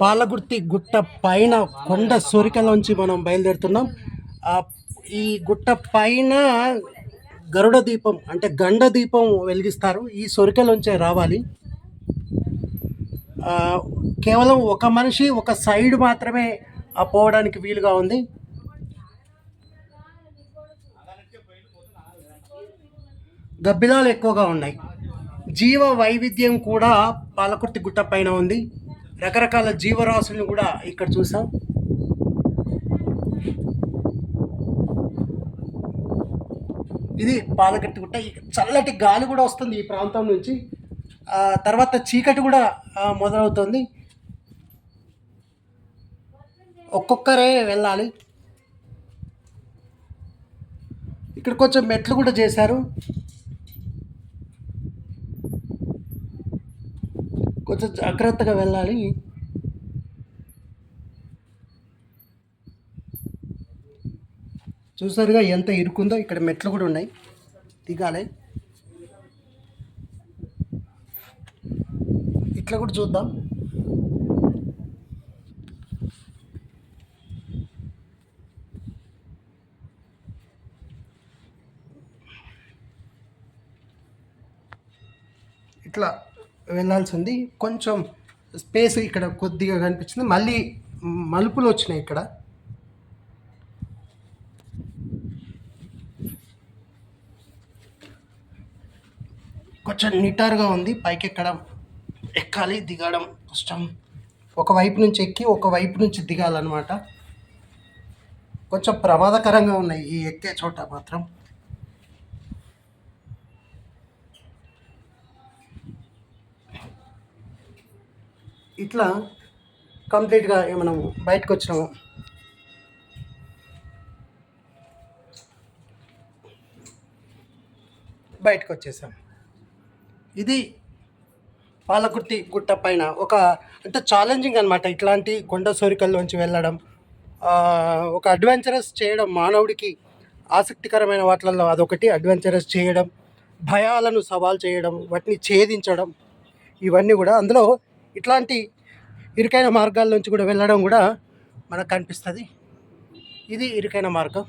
పాలగుర్తి గుట్ట పైన కొండ సొరికలోంచి మనం బయలుదేరుతున్నాం. ఈ గుట్ట పైన గరుడ దీపం అంటే గండ దీపం వెలిగిస్తారు. ఈ సొరికలోంచే రావాలి. కేవలం ఒక మనిషి ఒక సైడ్ మాత్రమే పోవడానికి వీలుగా ఉంది. గబ్బిలాలు ఎక్కువగా ఉన్నాయి. జీవ వైవిధ్యం కూడా పాలకుర్తి గుట్ట పైన ఉంది. రకరకాల జీవరాశులను కూడా ఇక్కడ చూసాం. ఇది పాలకుర్తి గుట్ట. చల్లటి గాలి కూడా వస్తుంది ఈ ప్రాంతం నుంచి. తర్వాత చీకటి కూడా మొదలవుతుంది. ఒక్కొక్కరే వెళ్ళాలి. ఇక్కడ కొంచెం మెట్లు కూడా చేశారు. కొంచెం జాగ్రత్తగా వెళ్ళాలి. చూసారుగా ఎంత ఇరుకుందో ఇక్కడ మెట్లు కూడా ఉన్నాయి. దిగాలి. ఇట్లా కూడా చూద్దాం. ఇట్లా వెళ్ళాల్సి ఉంది కొంచెం స్పేస్ ఇక్కడ కొద్దిగా కనిపించింది. మళ్ళీ మలుపులు వచ్చినాయి ఇక్కడ. కొంచెం నిటారుగా ఉంది. పైకి ఎక్కడం ఎక్కాలి దిగడం కష్టం. ఒక వైపు నుంచి ఎక్కి ఒక వైపు నుంచి దిగాలన్నమాట. కొంచెం ప్రమాదకరంగా ఉన్నాయి ఈ ఎక్కే చోట మాత్రం. ఇట్లా కంప్లీట్గా మనం బయటకు వచ్చినాము. బయటకు వచ్చేసాం. ఇది పాలకుర్తి గుట్ట పైన ఒక అంటే ఛాలెంజింగ్ అనమాట ఇట్లాంటి కొండ సోరికల్లోంచి వెళ్ళడం ఒక అడ్వెంచరస్ చేయడం మానవుడికి ఆసక్తికరమైన వాటిల్లో అదొకటి. అడ్వెంచరస్ చేయడం భయాలను సవాల్ చేయడం వాటిని ఛేదించడం ఇవన్నీ కూడా అందులో ఇట్లాంటి ఇరుకైన మార్గాల నుంచి కూడా వెళ్ళడం కూడా మనకు కనిపిస్తుంది. ఇది ఇరుకైన మార్గం.